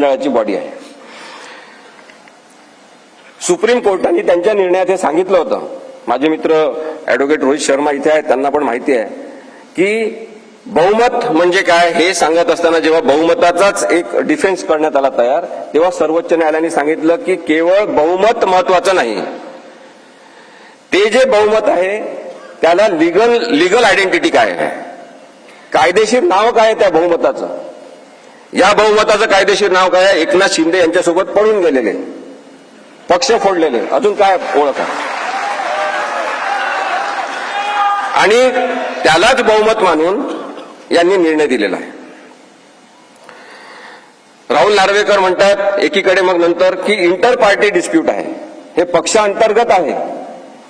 मंडळाची बॉडी आहे. सुप्रीम कोर्टाने त्यांच्या निर्णयात हे सांगितलं होतं. माझे मित्र ऍडव्होकेट रोहित शर्मा इथे आहेत त्यांना पण माहिती आहे की बहुमत म्हणजे काय हे सांगत असताना जेव्हा बहुमताचाच एक डिफेन्स करण्यात आला तयार तेव्हा सर्वोच्च न्यायालयाने सांगितलं की केवळ बहुमत महत्वाचं नाही. ते जे बहुमत आहे त्याला लिगल लिगल आयडेंटिटी काय आहे? कायदेशीर नाव काय त्या बहुमताचं? या बहुमताचं कायदेशीर नाव काय आहे? एकनाथ शिंदे यांच्यासोबत पळून गेलेले. पक्ष फोडलेले. अजून काय ओळख आहे? आणि त्यालाच बहुमत मानून यांनी निर्णय दिलेला आहे. राहुल नार्वेकर म्हणतात एकीकडे मग नंतर की इंटर पार्टी डिस्प्यूट आहे. हे पक्षांतर्गत आहे.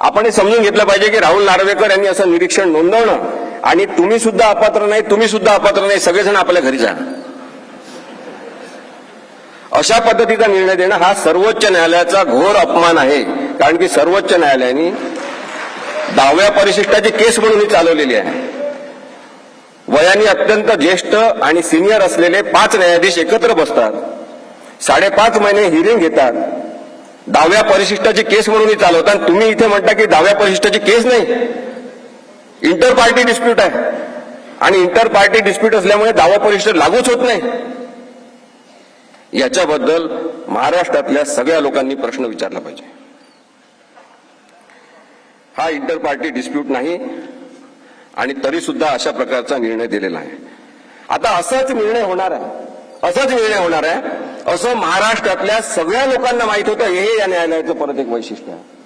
आपण हे समजून घेतलं पाहिजे की राहुल नार्वेकर यांनी असं निरीक्षण नोंदवणं आणि तुम्ही सुद्धा अपात्र नाही तुम्ही सुद्धा अपात्र नाही सगळेजण आपल्या घरी जा अशा पद्धतीचा निर्णय देणं हा सर्वोच्च न्यायालयाचा घोर अपमान आहे. कारण की सर्वोच्च न्यायालयाने दहाव्या परिशिष्टाची केस म्हणून ही चालवलेली आहे. वयाने अत्यंत ज्येष्ठ आणि सिनियर असलेले पाच न्यायाधीश एकत्र बसतात. साडेपाच महिने हिरिंग घेतात. दहाव्या परिशिष्टाची केस म्हणून चालवता चालवतात. तुम्ही इथे म्हणता की दहाव्या परिशिष्टाची केस नाही. इंटर पार्टी डिस्प्यूट आहे. आणि इंटर पार्टी डिस्प्यूट असल्यामुळे दावा परिषद लागूच होत नाही. याच्याबद्दल महाराष्ट्रातल्या सगळ्या लोकांनी प्रश्न विचारला पाहिजे. हा इंटर पार्टी डिस्प्यूट नाही आणि तरी सुद्धा अशा प्रकारचा निर्णय दिलेला आहे. आता असाच निर्णय होणार आहे. असाच निर्णय होणार आहे. असं महाराष्ट्रातल्या सगळ्या लोकांना माहीत होतं हे या न्यायालयाचं परत एक वैशिष्ट्य आहे.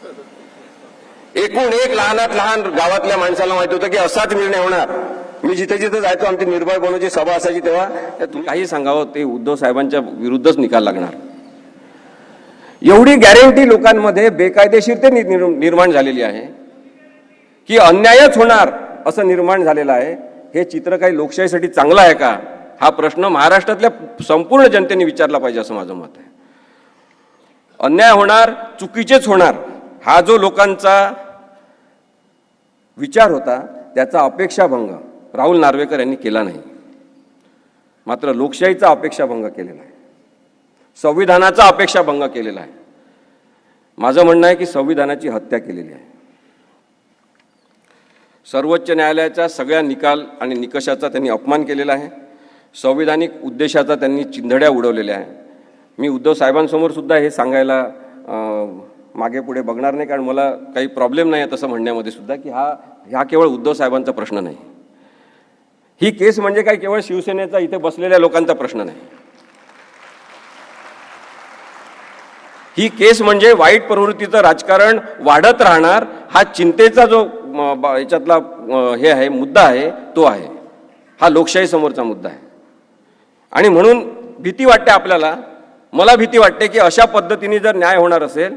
एकूण एक लहानात लहान गावातल्या माणसाला माहीत होतं की असाच निर्णय होणार. मी जिथे जिथे जायचो आमची निर्भय बनवची सभा असायची तेव्हा तुम्ही काही सांगावं ते उद्धव साहेबांच्या विरुद्धच निकाल लागणार. एवढी गॅरंटी लोकांमध्ये बेकायदेशीरते नि- निर- निर्माण झालेली आहे. की अन्यायच होणार असं निर्माण झालेलं आहे. हे चित्र काही लोकशाहीसाठी चांगलं आहे का? हा प्रश्न महाराष्ट्रातल्या संपूर्ण जनतेने विचारला पाहिजे असं माझं मत आहे. अन्याय होणार चुकीचेच होणार हा जो लोकांचा विचार होता त्याचा अपेक्षाभंग राहुल नार्वेकर यांनी केला नाही. मात्र लोकशाहीचा अपेक्षाभंग केलेला आहे. संविधानाचा अपेक्षाभंग केलेला आहे. माझं म्हणणं आहे की संविधानाची हत्या केलेली आहे. सर्वोच्च न्यायालयाच्या सगळ्या निकाल आणि निकषाचा त्यांनी अपमान केलेला आहे. संविधानिक उद्देशाचा त्यांनी चिंधड्या उडवलेल्या आहे. मी उद्धव साहेबांसमोर सुद्धा हे सांगायला मागे पुढे बघणार नाही कारण मला काही प्रॉब्लेम नाही आहे तसं म्हणण्यामध्ये सुद्धा की हा हा केवळ उद्धव साहेबांचा प्रश्न नाही. ही केस म्हणजे काय केवळ शिवसेनेचा इथे बसलेल्या लोकांचा प्रश्न नाही. ही केस म्हणजे वाईट प्रवृत्तीचं राजकारण वाढत राहणार हा चिंतेचा जो ब- याच्यातला हे आहे मुद्दा आहे तो आहे. हा लोकशाही समोरचा मुद्दा आहे. आणि म्हणून भीती वाटते आपल्याला मला भीती वाटते की अशा पद्धतीने जर न्याय होणार असेल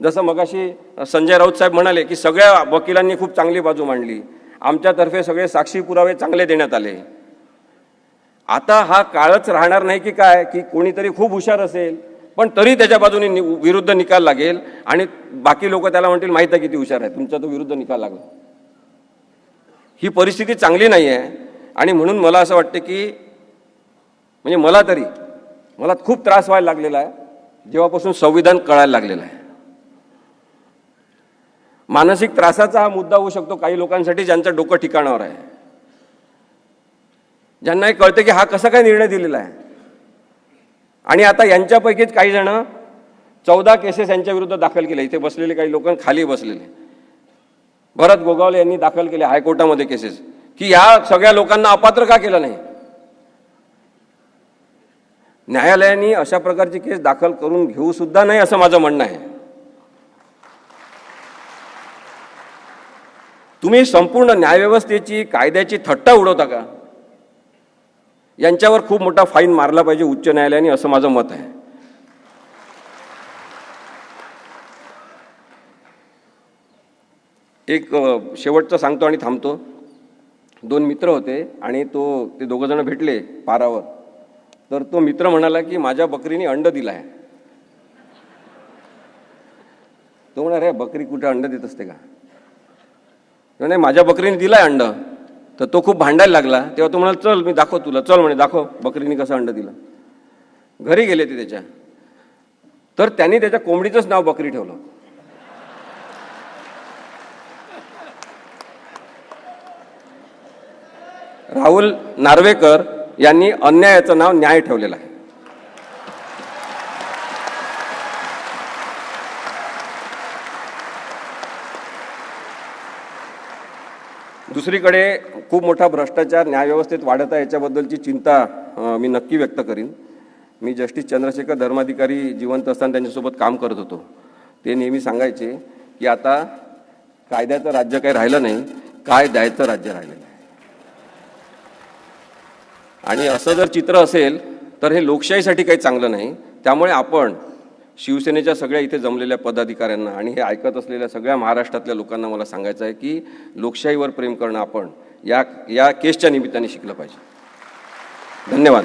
जसं मगाशी संजय राऊत साहेब म्हणाले की सगळ्या वकिलांनी खूप चांगली बाजू मांडली आमच्यातर्फे सगळे साक्षी पुरावे चांगले देण्यात आले. आता हा काळच राहणार नाही की काय की कोणीतरी खूप हुशार असेल पण तरी त्याच्या बाजूने नि- विरुद्ध निकाल लागेल आणि बाकी लोक त्याला म्हणतील माहीत आहे किती हुशार आहे तुमचा तो विरुद्ध निकाल लागला. ही परिस्थिती चांगली नाही आहे आणि म्हणून मला असं वाटतं की म्हणजे मला तरी मला खूप त्रास व्हायला लागलेला आहे. जेव्हापासून संविधान कळायला लागलेलं आहे. मानसिक त्रासाचा हा मुद्दा होऊ शकतो काही लोकांसाठी ज्यांचं डोकं ठिकाणावर आहे. ज्यांना हे कळतं की हा कसा काय निर्णय दिलेला आहे. आणि आता यांच्यापैकीच काही जण चौदा केसेस यांच्या विरुद्ध दाखल केले. इथे बसलेले काही लोक खाली बसलेले. भरत गोगावले यांनी दाखल केले हायकोर्टामध्ये केसेस. की या सगळ्या लोकांना अपात्र का केलं नाही? न्यायालयाने अशा प्रकारची केस दाखल करून घेऊ सुद्धा नाही असं माझं म्हणणं आहे. तुम्ही संपूर्ण न्यायव्यवस्थेची कायद्याची थट्टा उडवता का? यांच्यावर खूप मोठा फाईन मारला पाहिजे उच्च न्यायालयाने असं माझं मत आहे. एक शेवटचं सांगतो आणि थांबतो. दोन मित्र होते आणि तो ते दोघंजण भेटले पारावर. तर तो मित्र म्हणाला की माझ्या बकरीने अंड दिलं आहे तो म्हणा रे बकरी कुठं अंड देत असते का? नाही माझ्या बकरीने दिलाय अंड. तर तो खूप भांडायला लागला. तेव्हा तो म्हणाला चल मी दाखव तुला. चल म्हणे दाखव बकरीने कसं अंड दिलं. घरी गेले ते त्याच्या. तर त्यांनी त्याच्या कोंबडीचंच नाव बकरी ठेवलं. राहुल नार्वेकर यांनी अन्यायाचं नाव न्याय ठेवलेलं आहे. दुसरीकडे खूप मोठा भ्रष्टाचार न्यायव्यवस्थेत वाढत आहे याच्याबद्दलची चिंता मी नक्की व्यक्त करीन. मी जस्टिस चंद्रशेखर धर्माधिकारी जिवंत असताना त्यांच्यासोबत काम करत होतो. ते नेहमी सांगायचे की आता कायद्याचं राज्य काही राहिलं नाही काय द्यायचं राज्य राहिलेलं आहे आणि असं जर चित्र असेल तर हे लोकशाहीसाठी काही चांगलं नाही. त्यामुळे आपण शिवसेनेच्या सगळ्या इथे जमलेल्या पदाधिकाऱ्यांना आणि हे ऐकत असलेल्या सगळ्या महाराष्ट्रातल्या लोकांना मला सांगायचं आहे की लोकशाहीवर प्रेम करणं आपण या या केसच्या निमित्ताने शिकलं पाहिजे. धन्यवाद.